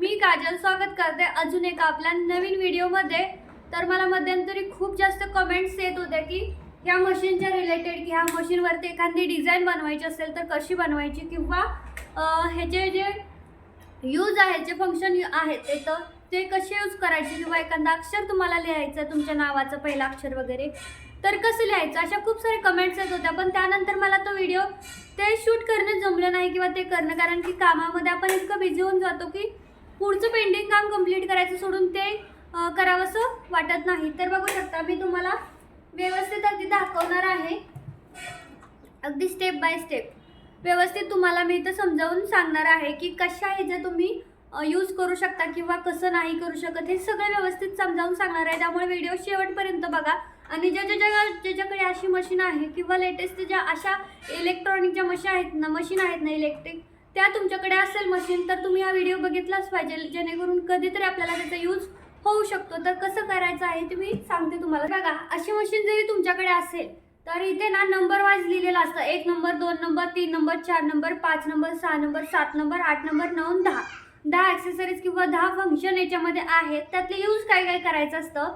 मी काजल स्वागत करते अजून एका आपल्या नवीन व्हिडिओमध्ये तर मला मध्यंतरी खूप जास्त कमेंट्स येत होत्या की ह्या मशीनच्या रिलेटेड की ह्या मशीनवरती एखादी डिझाईन बनवायची असेल तर कशी बनवायची किंवा ह्याचे जे यूज आहे जे फंक्शन आहेत ते तर ते कसे यूज करायचे किंवा एखादा अक्षर तुम्हाला लिहायचं तुमच्या नावाचं पहिलं अक्षर वगैरे तर कसं लिहायचं? अशा खूप सारे कमेंट्स येत होत्या. पण त्यानंतर मला तो व्हिडिओ ते शूट करणं जमलं नाही किंवा ते करणं कारण की कामामध्ये आपण इतकं बिझी होऊन जातो की पुढचं पेंडिंग काम कंप्लीट करायचं सोडून ते करावंसं वाटत नाही. तर बघू शकता मी तुम्हाला व्यवस्थित अगदी दाखवणार आहे. अगदी स्टेप बाय स्टेप व्यवस्थित तुम्हाला मी इथं समजावून सांगणार आहे की कशा ह्याचं तुम्ही यूज करू शकता किंवा कसं नाही करू शकत हे सगळं व्यवस्थित समजावून सांगणार आहे. त्यामुळे व्हिडिओ शेवटपर्यंत बघा. आणि ज्या ज्या ज्या ज्याच्याकडे अशी मशीन आहे किंवा लेटेस्ट ज्या अशा इलेक्ट्रॉनिक ज्या मशीन आहेत ना मशीन आहेत ना इलेक्ट्रिक त्या तुमच्याकडे असेल मशीन तर तुम्ही हा व्हिडिओ बघितलाच पाहिजे. जेणेकरून कधीतरी आपल्याला त्याचा यूज होऊ शकतो. तर कसं करायचं आहे ते मी सांगते तुम्हाला. बघा अशी मशीन जरी तुमच्याकडे असेल तर इथे ना नंबर वाईज लिहिलेलं असतं. एक नंबर दोन नंबर तीन नंबर चार नंबर पाच नंबर सहा नंबर सात नंबर आठ नंबर नऊ दहा. दहा ॲक्सेसरीज किंवा दहा फंक्शन याच्यामध्ये आहेत. त्यातले यूज काय काय करायचं असतं?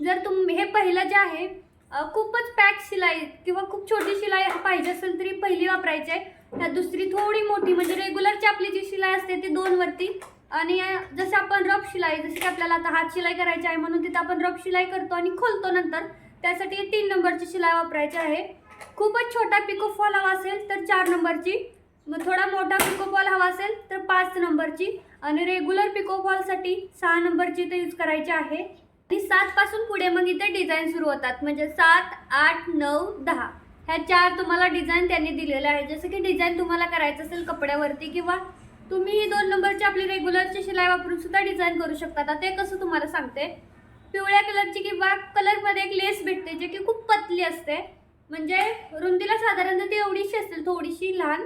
जर तुम हे पहिलं जे आहे खूपच पॅक शिलाई किंवा खूप छोटी शिलाई पाहिजे असेल तरी पहिली वापरायची आहे. त्यात दुसरी थोडी मोठी म्हणजे रेग्युलरची आपली जी शिलाई असते ती दोनवरती आणि जसं आपण रफ शिलाई जसं की आपल्याला आता हात शिलाई करायची आहे म्हणून तिथं आपण रफ शिलाई करतो आणि खोलतो नंतर. त्यासाठी तीन नंबरची शिलाई वापरायची आहे. खूपच छोटा पिकोफॉल हवा असेल तर चार नंबरची. मग थोडा मोठा पिकोफॉल हवा असेल तर पाच नंबरची. आणि रेग्युलर पिकोफॉलसाठी सहा नंबरची ते यूज करायची आहे. आणि सात पासून पुढे मग इथे डिझाईन सुरू होतात. म्हणजे सात आठ नऊ दहा. ह्या चार तुम्हाला डिझाईन त्यांनी दिलेल्या आहे जसं की डिझाईन तुम्हाला करायचं असेल कपड्यावरती किंवा तुम्ही ही दोन नंबरची आपली रेग्युलरची शिलाई वापरून सुद्धा डिझाईन करू शकता. आता ते कसं तुम्हाला सांगते. पिवळ्या कलरची किंवा कलरमध्ये एक लेस भेटते जे की खूप पतली असते. म्हणजे रुंदीला साधारणतः ती एवढीशी असेल थोडीशी लहान.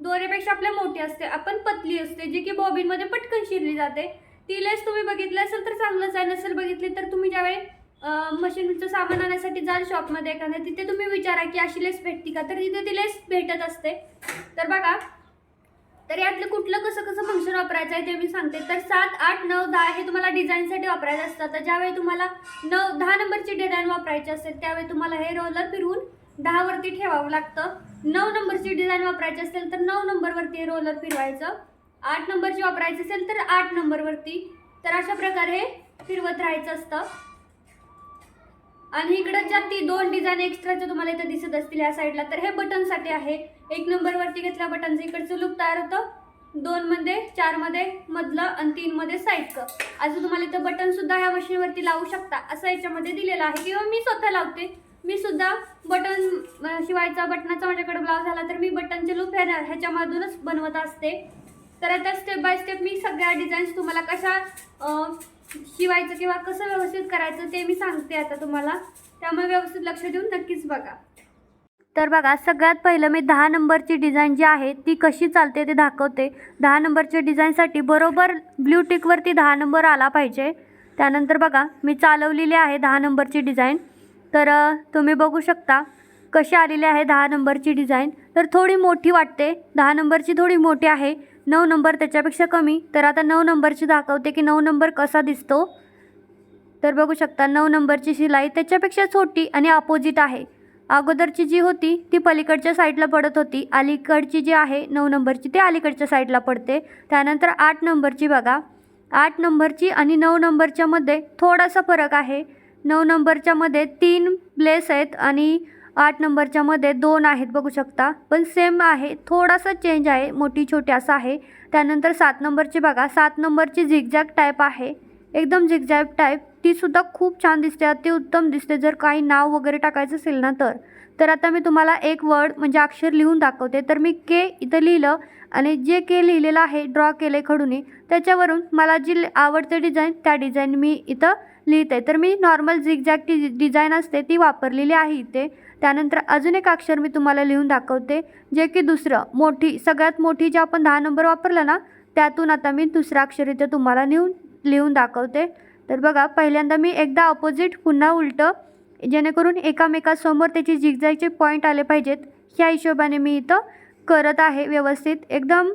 दोऱ्यापेक्षा आपल्या मोठी असते. आपण पतली असते जी की बॉबीनमध्ये पटकन शिरली जाते. ती लेस तुम्ही बघितली असेल तर चांगलंच आहे नसेल बघितली तर तुम्ही ज्यावेळी मशीनचं सामान आणण्यासाठी जाल शॉपमध्ये एखाद्या तिथे तुम्ही विचारा की अशी लेस भेटती का? तर तिथे ती लेस भेटत असते. तर बघा तर यातलं कुठलं कसं कसं फंक्शन वापरायचं आहे ते मी सांगते. तर सात आठ नऊ दहा हे तुम्हाला डिझाईनसाठी वापरायचं असतं. तर ज्यावेळी तुम्हाला नऊ दहा नंबरची डिझाईन वापरायची असेल त्यावेळी तुम्हाला हे रोलर फिरवून दहावरती ठेवावं लागतं. नऊ नंबरची डिझाईन वापरायची असेल तर नऊ नंबरवरती हे रोलर फिरवायचं. आठ नंबरची वापरायची असेल तर आठ नंबरवरती. तर अशा प्रकारे हे फिरवत राहायचं असतं. आणि इकडं ज्या ती दोन डिझाईन एक्स्ट्राच्या तुम्हाला इथं दिसत असतील या साईडला तर हे बटनसाठी आहे. एक नंबरवरती घेतल्या बटनचं इकडचं लूप तयार होतं. दोनमध्ये चारमध्ये मधलं आणि तीनमध्ये साईडचं असं तुम्हाला इथं बटनसुद्धा ह्या मशीनवरती लावू शकता. असं याच्यामध्ये दिलेलं आहे. किंवा मी स्वतः लावते. मी सुद्धा बटन शिवायचा बटनाचा माझ्याकडे ब्लाऊज झाला तर मी बटनचे लूप ह्या ह्याच्यामधूनच बनवत असते. तर आता स्टेप बाय स्टेप मी सगळ्या डिझाईन्स तुम्हाला कशा शिवायचं किंवा कसं व्यवस्थित करायचं ते मी सांगते आता तुम्हाला. त्यामुळे व्यवस्थित लक्ष देऊन नक्कीच बघा. तर बघा सगळ्यात पहिलं मी दहा नंबरची डिझाईन जी आहे ती कशी चालते ते दाखवते. दहा नंबरच्या डिझाईनसाठी बरोबर ब्ल्यू टिकवरती दहा नंबर आला पाहिजे. त्यानंतर बघा मी चालवलेली आहे दहा नंबरची डिझाईन तर तुम्ही बघू शकता कशी आलेली आहे दहा नंबरची डिझाईन तर थोडी मोठी वाटते. दहा नंबरची थोडी मोठी आहे. नऊ नंबर त्याच्यापेक्षा कमी. तर आता नऊ नंबरची दाखवते की नऊ नंबर कसा दिसतो. तर बघू शकता नऊ नंबरची शिलाई त्याच्यापेक्षा छोटी आणि अपोजिट आहे. अगोदरची जी होती ती पलीकडच्या साईडला पडत होती. अलीकडची जी आहे नऊ नंबरची ती अलीकडच्या साईडला पडते. त्यानंतर आठ नंबरची बघा. आठ नंबरची आणि नऊ नंबरच्यामध्ये थोडासा फरक आहे. नऊ नंबरच्यामध्ये तीन ब्लेस आहेत आणि आठ नंबरच्या मध्ये दोन आहेत बघू शकता. पण सेम आहे थोडासा चेंज आहे मोठी छोटी असं आहे. त्यानंतर सात नंबरची बघा सात नंबरची झिगझॅग टाईप आहे. एकदम झिगझॅग टाईप ती सुद्धा खूप छान दिसते अतिउत्तम दिसते जर काही नाव वगैरे टाकायचं असेल ना तर. तर आता मी तुम्हाला एक वर्ड म्हणजे अक्षर लिहून दाखवते. तर मी के इथं लिहिलं आणि जे के लिहिलेलं आहे ड्रॉ केलं आहे खडूने त्याच्यावरून मला जी आवडते डिझाईन त्या डिझाईन मी इथं लिहिते. तर मी नॉर्मल झिगझॅग ती डिझाईन असते ती वापरलेली आहे इथे. त्यानंतर अजून एक अक्षर मी तुम्हाला लिहून दाखवते जे की दुसरं. मोठी सगळ्यात मोठी जे आपण दहा नंबर वापरला ना त्यातून आता मी दुसरं अक्षर इथे तुम्हाला लिहून लिहून दाखवते. तर बघा पहिल्यांदा मी एकदा अपोजिट पुन्हा उलटं जेणेकरून एकामेकासमोर त्याचे जिगजायचे पॉईंट आले पाहिजेत. ह्या हिशोबाने मी इथं करत आहे व्यवस्थित. एकदम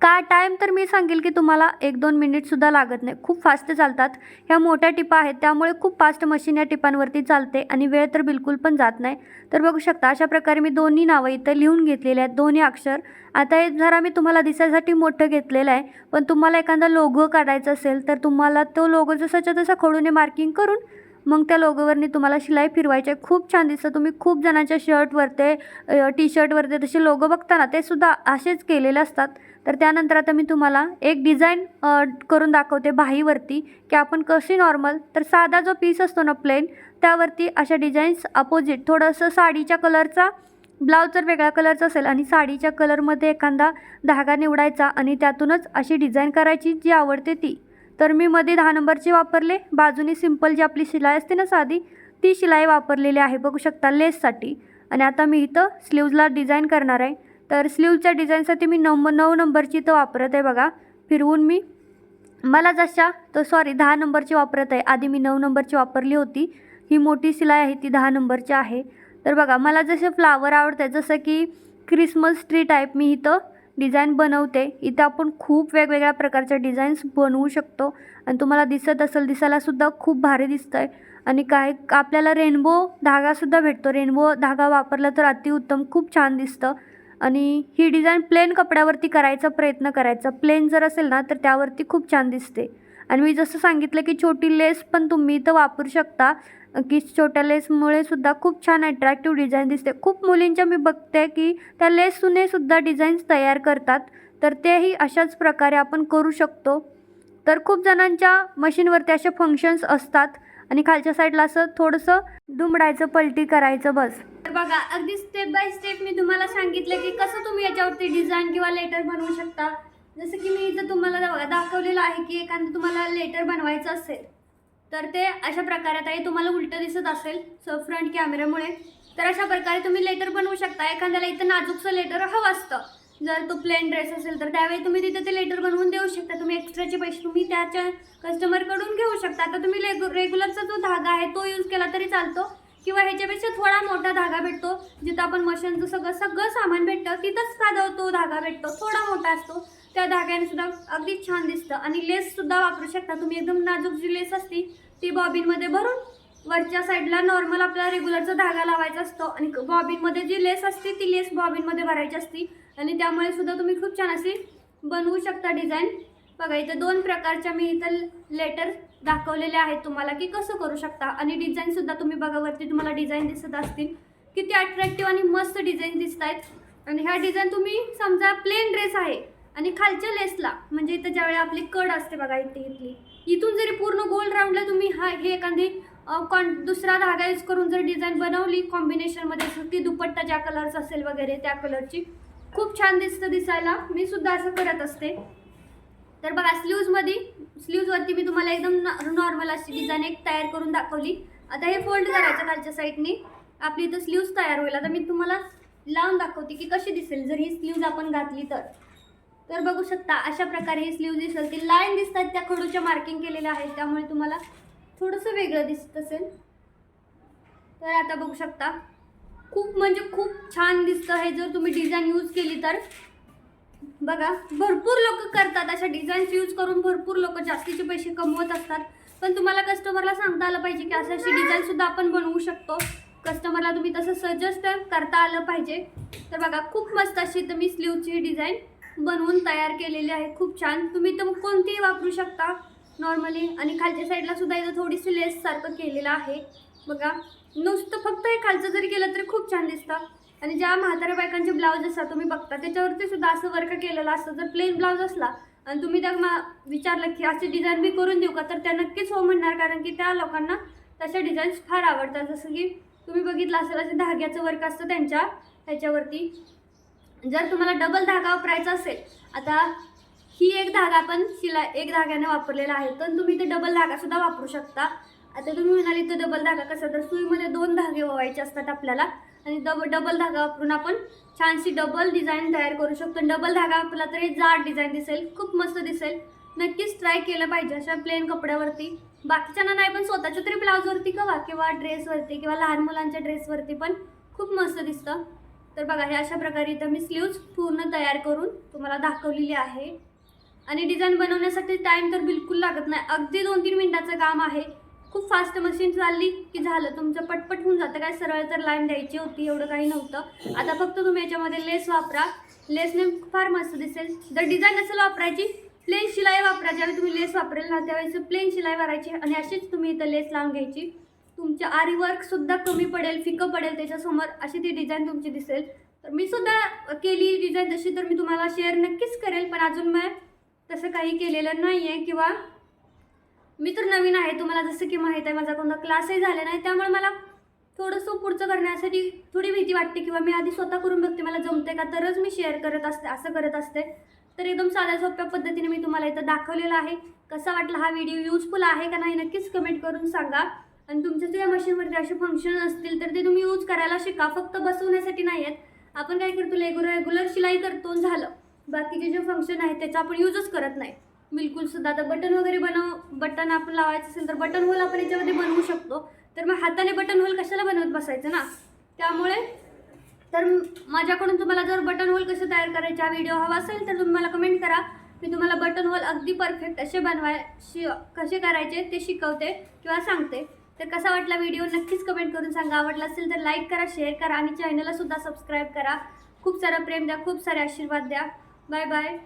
का टाईम तर मी सांगेल की तुम्हाला एक दोन मिनिटसुद्धा लागत नाही. खूप फास्ट चालतात. ह्या मोठ्या टिपा आहेत. त्यामुळे खूप फास्ट मशीन या टिपांवरती चालते आणि वेळ तर बिलकुल पण जात नाही. तर बघू शकता अशा प्रकारे मी दोन्ही नावं इथं लिहून घेतलेली आहेत. दोन्ही अक्षर. आता हे जरा मी तुम्हाला दिसायसाठी मोठं घेतलेलं आहे. पण तुम्हाला एखादा लोगो काढायचा असेल तर तुम्हाला तो लोगो जसाच्या तसा खडूने मार्किंग करून मग त्या लोगोवरनी तुम्हाला शिलाई फिरवायची आहे. खूप छान दिसतं. तुम्ही खूप जणांच्या शर्टवरते टी शर्टवरते तसे लोगो बघता ना ते सुद्धा असेच केलेले असतात. तर त्यानंतर आता मी तुम्हाला एक डिझाईन करून दाखवते बाहीवरती की आपण कशी नॉर्मल तर साधा जो पीस असतो ना प्लेन त्यावरती अशा डिझाईन्स अपोजिट थोडंसं साडीच्या कलरचा ब्लाऊज जर वेगळ्या कलरचा असेल आणि साडीच्या कलरमध्ये एखादा धागा निवडायचा आणि त्यातूनच अशी डिझाईन करायची जी आवडते ती तर मी मध्ये दहा नंबरची वापरले. बाजूने सिंपल जी आपली शिलाई असते ना साधी ती शिलाई वापरलेली आहे बघू शकता लेससाठी आणि आता मी इथं स्लीव्जला डिझाईन करणार आहे. तर स्लीवच्या डिझाईनसाठी मी नंबर नऊ नंबरची इथं वापरत आहे बघा. फिरवून मी. मला जशा तर सॉरी दहा नंबरची वापरत आहे. आधी मी नऊ नंबरची वापरली होती. ही मोठी शिलाई आहे ती दहा नंबरची आहे. तर बघा मला जसे फ्लावर आवडते जसं की क्रिसमस ट्री टाईप मी इथं डिझाईन बनवते. इथं आपण खूप वेगवेगळ्या प्रकारच्या डिझाईन्स बनवू शकतो. आणि तुम्हाला दिसत असेल दिसायलासुद्धा खूप भारी दिसतं आहे आणि काय आपल्याला रेनबो धागासुद्धा भेटतो. रेनबो धागा वापरला तर अतिउत्तम खूप छान दिसतं. आणि ही डिझाईन प्लेन कपड्यावरती करायचा प्रयत्न करायचा. प्लेन जर असेल ना तर त्यावरती खूप छान दिसते. आणि मी जसं सांगितलं की छोटी लेस पण तुम्ही इथं वापरू शकता. की छोट्या लेसमुळे सुद्धा खूप छान अट्रॅक्टिव्ह डिझाईन दिसते. खूप मुलींच्या मी बघते की त्या लेसूने सुद्धा डिझाईन्स तयार करतात. तर तेही अशाच प्रकारे आपण करू शकतो. तर खूप जणांच्या मशीनवरती असे फंक्शन्स असतात. आणि खालच्या साईडला असं थोडंसं दुमडायचं पलटी करायचं बस. बघा अगदी स्टेप बाय स्टेप मी तुम्हाला सांगितलं की कसं तुम्ही याच्यावरती डिझाईन किंवा लेटर बनवू शकता. जसं की मी इथं तुम्हाला बघा दाखवलेलं आहे की एखादं तुम्हाला लेटर बनवायचं असेल तर ते अशा प्रकारे आता हे तुम्हाला उलटं दिसत असेल सो फ्रंट कॅमेऱ्यामुळे तर अशा प्रकारे तुम्ही लेटर बनवू शकता. एखाद्याला इथं नाजूकचं लेटर हवं असतं. जर तो प्लेन ड्रेस असेल तर त्यावेळी तुम्ही तिथे ते लेटर बनवून देऊ शकता. तुम्ही एक्स्ट्राचे पैसे तुम्ही त्याच्या कस्टमरकडून घेऊ शकता. आता तुम्ही लेगु रेग्युलरचा जो धागा आहे तो यूज केला तरी चालतो. किंवा ह्याच्यापेक्षा थोडा मोठा धागा भेटतो. जिथं आपण मशीनचं सगळं सगळं सामान भेटतं तिथंच साधा तो धागा भेटतो थोडा मोठा असतो. त्या धाग्याने सुद्धा अगदी छान दिसतं. आणि लेस सुद्धा वापरू शकता. तुम्ही एकदम नाजूक जी लेस असती ती बॉबिनमध्ये भरून वरच्या साईडला नॉर्मल आपल्याला रेग्युलरचा धागा लावायचा असतो. आणि बॉबिनमध्ये जी लेस असते ती लेस बॉबिनमध्ये भरायची असती. आणि त्यामुळे सुद्धा तुम्ही खूप छान अशी बनवू शकता डिझाईन. बघा इथं दोन प्रकारच्या मी इथं लेटर दाखवलेले आहेत तुम्हाला की कसं करू शकता. आणि डिझाईन सुद्धा तुम्ही बघा वरती तुम्हाला डिझाईन दिसत असतील. किती अट्रॅक्टिव्ह आणि मस्त डिझाईन दिसत आहेत. आणि ह्या डिझाईन तुम्ही समजा प्लेन ड्रेस आहे आणि खालच्या लेसला म्हणजे इथं ज्यावेळी आपली कड असते बघा इथे इथली. इथून जरी पूर्ण गोल राऊंडला तुम्ही हा हे एखादी कॉन दुसरा धागा यूज करून जर डिझाईन बनवली कॉम्बिनेशनमध्ये जसं ती दुपट्टा ज्या कलरचा असेल वगैरे त्या कलरची खूप छान दिसतं दिसायला. मी सुद्धा असं करत असते. तर बघा स्लीवजमध्ये स्लीव्जवरती मी तुम्हाला एकदम नॉर्मल अशी डिझाईन एक तयार करून दाखवली. आता हे फोल्ड करायचं खालच्या साईडने आपली इथं स्लीव्ज तयार होईल. आता मी तुम्हाला लावून दाखवते की कशी दिसेल. जर ही स्लीव्ज आपण घातली तर. तर बघू शकता अशा प्रकारे ही स्लीव्ज दिसेल. ती लाईन दिसतात त्या खडूच्या मार्किंग केलेल्या आहेत. त्यामुळे तुम्हाला थोडंसं वेगळं दिसत असेल. तर आता बघू शकता खूप म्हणजे खूप छान दिसतं हे. जर तुम्ही डिझाईन यूज केली तर बघा भरपूर लोक करतात अशा डिझाईन्स यूज करून भरपूर लोक जास्तीचे पैसे कमवत असतात. पण तुम्हाला कस्टमरला सांगता आलं पाहिजे की असं अशी डिझाईनसुद्धा आपण बनवू शकतो. कस्टमरला तुम्ही तसं सजेस्ट करता आलं पाहिजे. तर बघा खूप मस्त अशी तुम्ही स्लीवची डिझाईन बनवून तयार केलेली आहे. खूप छान. तुम्ही तर कोणतीही वापरू शकता. नॉर्मली आणि खालच्या साईडला सुद्धा इथं थोडीशी लेस सारखं केलेलं आहे. बघा नुसतं फक्त हे खालचं जरी केलं तरी खूप छान दिसतं. आणि ज्या म्हाताऱ्या बायकांचे ब्लाऊज असतात तुम्ही बघता त्याच्यावरती सुद्धा असं वर्क केलेलं असतं. जर प्लेन ब्लाऊज असला आणि तुम्ही त्या मा विचारलं की अशी डिझाईन मी करून देऊ का तर त्या नक्कीच हो म्हणणार. कारण की त्या लोकांना तशा डिझाईन्स फार आवडतात. जसं की तुम्ही बघितलं असेल असं धाग्याचं वर्क असतं त्यांच्या ह्याच्यावरती. जर तुम्हाला डबल धागा वापरायचा असेल आता ही एक धागा पण शिला एक धाग्याने वापरलेला आहे. तर तुम्ही ते डबल धागासुद्धा वापरू शकता. आता तुम्ही म्हणाली तर डबल धागा कसा? तर सुईमध्ये दोन धागे ओवायचे असतात आपल्याला. आणि डब डबल धागा वापरून आपण छानशी डबल डिझाईन तयार करू शकतो. डबल धागा आपला तर हे जाड डिझाईन दिसेल खूप मस्त दिसेल. नक्कीच ट्राय केलं पाहिजे अशा प्लेन कपड्यावरती. बाकीच्यांना नाही पण स्वतःच्या तरी ब्लाऊजवरती कवा किंवा ड्रेसवरती किंवा लहान मुलांच्या ड्रेसवरती पण खूप मस्त दिसतं. तर बघा हे अशा प्रकारे इथं मी स्लीव्ज पूर्ण तयार करून तुम्हाला दाखवलेली आहे. आणि डिझाईन बनवण्यासाठी टाईम तर बिलकुल लागत नाही. अगदी दोन तीन मिनटाचं काम आहे. खूप फास्ट मशीन चालली की झालं. तुमचं पटपट होऊन जातं. काय सरळ तर लाईन द्यायची होती एवढं काही नव्हतं. आता फक्त तुम्ही याच्यामध्ये लेस वापरा. लेसने फार मस्त दिसेल. जर डिझाईन असेल वापरायची प्लेन शिलाई वापरा ज्यावेळी तुम्ही लेस वापरेल ना त्यावेळेस प्लेन शिलाई मारायची आणि अशीच तुम्ही इथं लेस लावून घ्यायची. तुमच्या आरी वर्कसुद्धा कमी पडेल फिकं पडेल त्याच्यासमोर. अशी ती डिझाईन तुमची दिसेल. तर मी सुद्धा केली डिझाईन तशी. तर मी तुम्हाला शेअर नक्कीच करेल. पण अजून मी तसं काही केलेलं नाही आहे किंवा मी तर नवीन आहे तुम्हाला जसं की माहीत आहे माझा कोणता क्लासही झाला नाही त्यामुळे मला थोडंसं पुढचं करण्यासाठी थोडी भीती वाटते किंवा मी आधी स्वतः करून बघते मला जमते का? तरच मी शेअर करत असते असं करत असते. तर एकदम साध्या सोप्या पद्धतीने मी तुम्हाला इथं दाखवलेलं आहे. कसा वाटला हा व्हिडिओ यूजफुल आहे का नाही? नक्कीच कमेंट करून सांगा. आणि तुमच्या त्या मशीनवरती असे फंक्शन असतील तर ते तुम्ही यूज करायला शिका. फक्त बसवण्यासाठी नाही आहेत. आपण काय करतो रेग्युलर रेग्युलर शिलाई करतो झालं. बाकीचे जे फंक्शन आहेत त्याचा आपण यूजच करत नाही. बिलकुल सुद्धा. आता बटन वगैरे बनव बटन आपण लावायचं असेल तर बटन होल आपण याच्यामध्ये बनवू शकतो. तर मग हाताने बटन होल कशाला बनवत बसायचं ना? त्यामुळे तर माझ्याकडून तुम्हाला जर बटन होल कसे तयार करायचा हा व्हिडिओ हवा असेल तर तुम्ही मला कमेंट करा. मी तुम्हाला बटन होल अगदी परफेक्ट असे बनवाय शि कसे करायचे ते शिकवते किंवा सांगते. तर कसा वाटला व्हिडिओ नक्कीच कमेंट करून सांगा. आवडला असेल तर लाईक करा शेअर करा आणि चॅनलला सुद्धा सबस्क्राईब करा. खूप सारं प्रेम द्या खूप सारे आशीर्वाद द्या. Bye bye